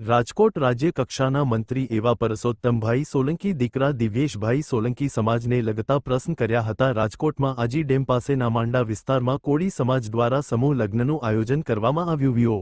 રાજકોટ રાજ્ય કક્ષાના મંત્રી એવા પરસોત્તમભાઈ સોલંકી, દીકરા દિવ્યેશભાઈ સોલંકી સમાજને લગતા પ્રશ્ન કર્યા હતા. રાજકોટમાં આજી ડેમ પાસેના માંડા વિસ્તારમાં કોળી સમાજ દ્વારા સમૂહ લગ્નનું આયોજન કરવામાં આવ્યું. વ્યો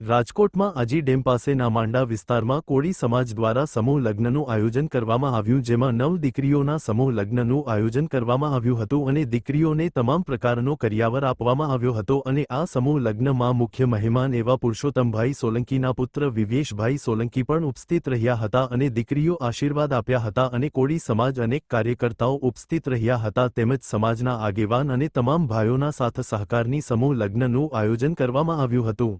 રાજકોટમાં આજી ડેમ પાસેના માંડા વિસ્તારમાં કોળી સમાજ દ્વારા સમૂહ લગ્નનું આયોજન કરવામાં આવ્યું, જેમાં નવ દીકરીઓના સમૂહ લગ્નનું આયોજન કરવામાં આવ્યું હતું અને દીકરીઓને તમામ પ્રકારનો કરિયાવર આપવામાં આવ્યો હતો અને આ સમૂહ લગ્નમાં મુખ્ય મહેમાન એવા પુરુષોત્તમભાઈ સોલંકીના પુત્ર વિવેશભાઈ સોલંકી પણ ઉપસ્થિત રહ્યા હતા અને દીકરીઓ આશીર્વાદ આપ્યા હતા અને કોળી સમાજ અનેક કાર્યકર્તાઓ ઉપસ્થિત રહ્યા હતા તેમજ સમાજના આગેવાન અને તમામ ભાઈઓના સાથ સહકારની સમૂહ લગ્નનું આયોજન કરવામાં આવ્યું હતું.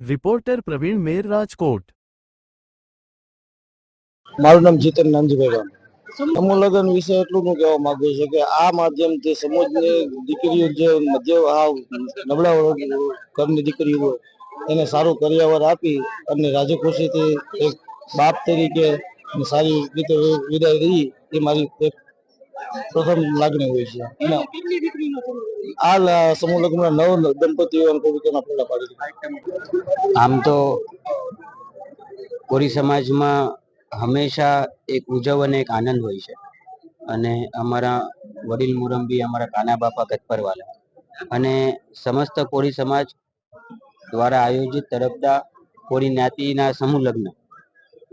રિપોર્ટર પ્રવીણ મેર રાજકોટ. મારું નામ જીતન રામ સમૂહ વિશે એટલું હું કહેવા માંગુ છું કે આ માધ્યમથી સમાજની દીકરીઓ જે મધ્ય આ નબળા ઘરની દીકરીઓ એને સારું કર્યાવર આપી અને રાજી ખુશીથી એક બાપ તરીકે સારી રીતે વિદાય રહી એ મારી એક પ્રથમ લાગણી હોય છે. અને આ સમૂહ લગ્નમાં નવ દંપતીઓ અને પવિત્રના પગલા પાડી દીધા. આમ તો કોરી સમાજમાં હંમેશા એક ઉજવ અને એક આનંદ હોય છે. અને અમારા વડીલ મુરંબી અમારા કાના બાપા ગતપરવાલા અને સમસ્ત કોળી સમાજ દ્વારા આયોજિત તરફદા કોળી જ્ઞાતિના સમૂહ લગ્ન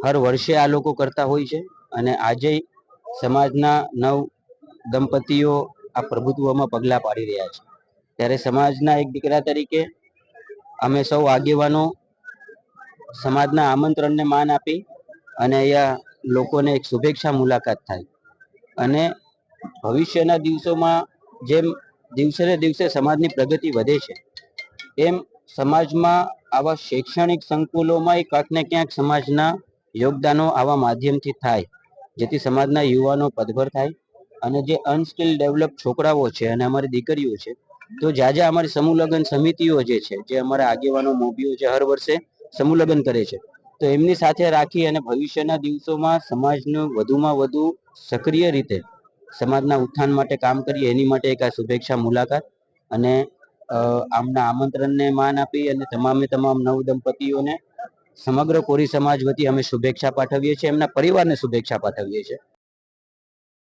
હર વર્ષે આ લોકો કરતા હોય છે. અને આજે સમાજના નવ દંપતીઓ આ પ્રભુત્વમાં પગલાં પાડી રહ્યા છે. ત્યારે સમાજના એક દીકરા તરીકે અમે સૌ આગેવાનો સમાજના આમંત્રણને માન આપી અને અહીંયા લોકોને એક શુભેચ્છા મુલાકાત થાય. અને ભવિષ્યના દિવસોમાં જેમ દિવસે ને દિવસે સમાજની પ્રગતિ વધે છે, એમ સમાજમાં આવા શૈક્ષણિક સંકુલોમાં ક્યાંક ને ક્યાંક સમાજના યોગદાનો આવા માધ્યમથી થાય, જેથી સમાજના યુવાનો પદભર થાય અને જે અનસ્કિલ ડેવલપ છોકરાઓ છે અને અમારી દીકરીઓ છે, તો જ્યાં જ્યાં અમારી સમૂહ લગ્ન સમિતિઓ જે છે, જે અમારા આગેવાનો, મોભીઓ છે, હર વર્ષે સમૂહ લગ્ન કરે છે, તો એમની સાથે રાખી અને ભવિષ્યના દિવસોમાં સમાજનું વધુમાં વધુ સક્રિય રીતે સમાજના ઉત્થાન માટે કામ કરીએ, એની માટે એક આ શુભેચ્છા મુલાકાત અને આમના આમંત્રણને માન આપી અને તમામે તમામ નવ દંપતીઓને સમગ્ર કોરી સમાજ વતી અમે શુભેચ્છા પાઠવીએ છીએ, એમના પરિવારને શુભેચ્છા પાઠવીએ છીએ.